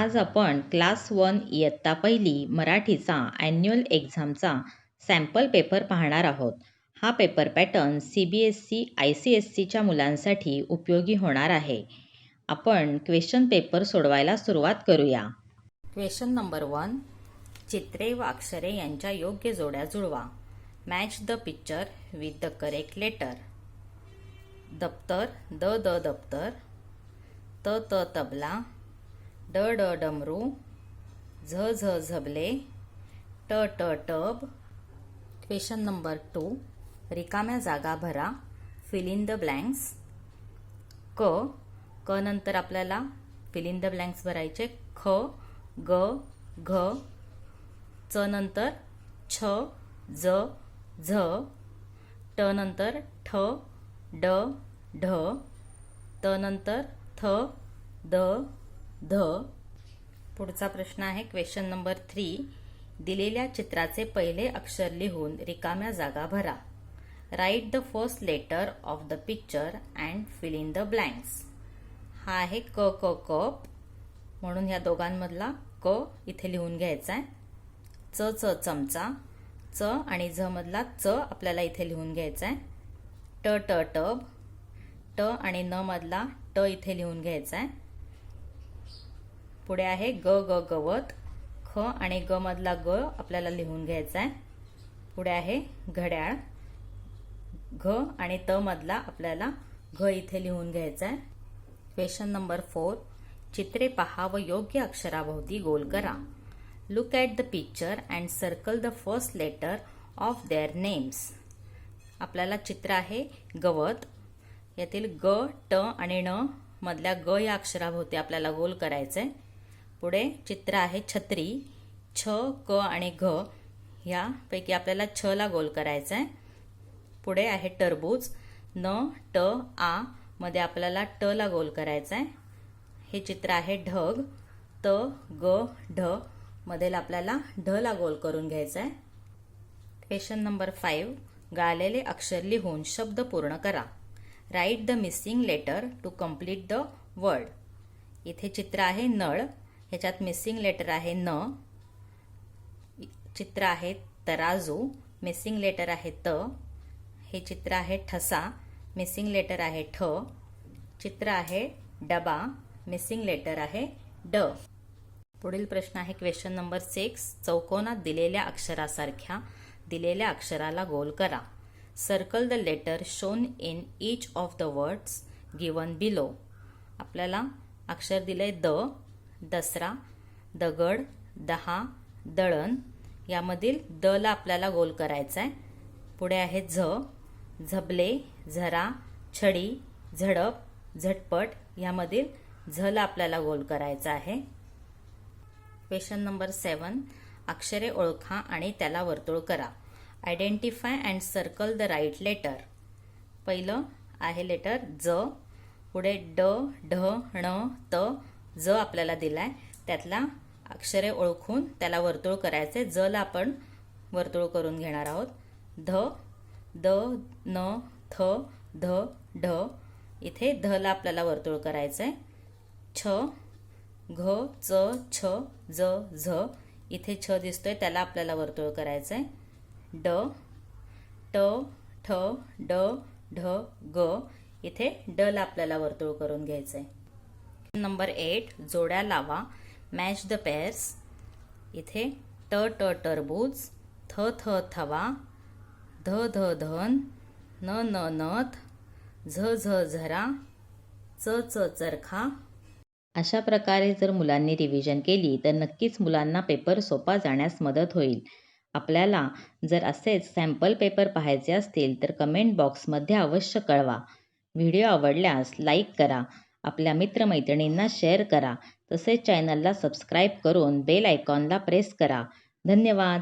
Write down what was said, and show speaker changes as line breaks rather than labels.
आज आपण class one इयत्ता पहिली मराठीचा ॲन्युअल एक्झामचा सॅम्पल पेपर पाहणार आहोत. हा paper pattern C B S C I C S सीच्या मुलांसाठी उपयोगी होणार आहे. आपण क्वेश्चन पेपर सोडवायला सुरुवात करूया. क्वेश्चन नंबर वन चित्रे व अक्षरे यांच्या योग्य जोड्या जुळवा. Match the picture with the correct letter दप्तर द द दप्तर. त त तबला. ड ड डमरू झ झ झबले ट ट टब क्वेश्चन नंबर टू रिकाम्या जागा भरा फिल इन द ब्लँक्स क क नंतर आपल्याला फिल इन द ब्लँक्स भरायचे ख ग घ च नंतर छ ज झ ट नंतर ठ ड ढ त नंतर थ द ध. पुढचा प्रश्न आहे क्वेश्चन नंबर थ्री दिलेल्या चित्राचे पहिले अक्षर लिहून रिकाम्या जागा भरा. Write the first letter of the picture and fill in the blanks हा आहे क क कप म्हणून ह्या दोघांमधला क इथे लिहून घ्यायचा आहे. च च चमचा. च आणि झ मधला च आपल्याला इथे लिहून घ्यायचा आहे. ट ट टब. ट आणि न मधला ट इथे लिहून घ्यायचा आहे. पुढे आहे ग ग गवत. ख आणि ग मधला ग आपल्याला लिहून घ्यायचा आहे पुढे आहे घड्याळ. घ आणि त मधला आपल्याला घ इथे लिहून घ्यायचा आहे क्वेश्चन नंबर फोर. चित्रे पहा व योग्य अक्षराभोवती गोल करा. Look at the picture and circle the first letter of their names आपल्याला चित्र आहे गवत. यातील ग ट आणि न मधल्या ग या अक्षराभोवती आपल्याला गोल करायचं आहे पुढे चित्र आहे छत्री. छ क आणि घ ह्यापैकी आपल्याला छ ला गोल करायचं आहे पुढे आहे टरबूज. न ट आ मध्ये आपल्याला ट ला गोल करायचं आहे हे चित्र आहे ढग. त ग ढ मधील आपल्याला ढ ला गोल करून घ्यायचं आहे क्वेश्चन नंबर फाईव्ह. गाळलेले अक्षर लिहून शब्द पूर्ण करा. Write the missing letter to complete the word. इथे चित्र आहे नळ. ह्याच्यात मिसिंग लेटर आहे न. चित्र आहे तराजू मिसिंग लेटर आहे त. हे चित्र आहे ठसा मिसिंग लेटर आहे ठ. चित्र आहे डबा मिसिंग लेटर आहे ड. पुढील प्रश्न आहे क्वेश्चन नंबर सिक्स चौकोनात दिलेल्या अक्षरासारख्या दिलेल्या अक्षराला गोल करा. Circle the letter shown in each of the words given below आपल्याला अक्षर दिलंय द. दसरा दगड दहा दळण यामधील द ला आपल्याला गोल करायचा आहे पुढे आहे झ झबले झरा छडी झडप झटपट यामधील झला आपल्याला गोल करायचा आहे. क्वेश्चन नंबर सेवन अक्षरे ओळखा आणि त्याला वर्तुळ करा. Identify and circle the right letter पहिलं आहे लेटर ज पुढे ड ढ ण त ज आपल्याला दिलाय त्यातला अक्षरे ओळखून त्याला वर्तुळ करायचे ज ला आपण वर्तुळ करून घेणार आहोत. ध द न थ ध ढ. इथे ध आपल्याला वर्तुळ करायचं आहे छ घ च छ ज झ. इथे छ दिसतोय त्याला आपल्याला वर्तुळ करायचं आहे ड ट ठ ड ढ ग. इथे डला आपल्याला वर्तुळ करून घ्यायचं आहे नंबर एट जोड्या लावा मॅच द पेअर्स इथे ट ट टरबूज थ थ थवा ध ध धन न न नथ झ झ झरा च च चरखा. अशा प्रकारे जर मुलांनी रिव्हिजन केली तर नक्कीच मुलांना पेपर सोपा जाण्यास मदत होईल. आपल्याला जर असेच सॅम्पल पेपर पाहायचे असतील तर कमेंट बॉक्समध्ये अवश्य कळवा. व्हिडिओ आवडल्यास लाईक करा. आपल्या मित्रमैत्रिणींना शेअर करा. तसेच चॅनलला सबस्क्राईब करून बेल आयकॉनला प्रेस करा. धन्यवाद.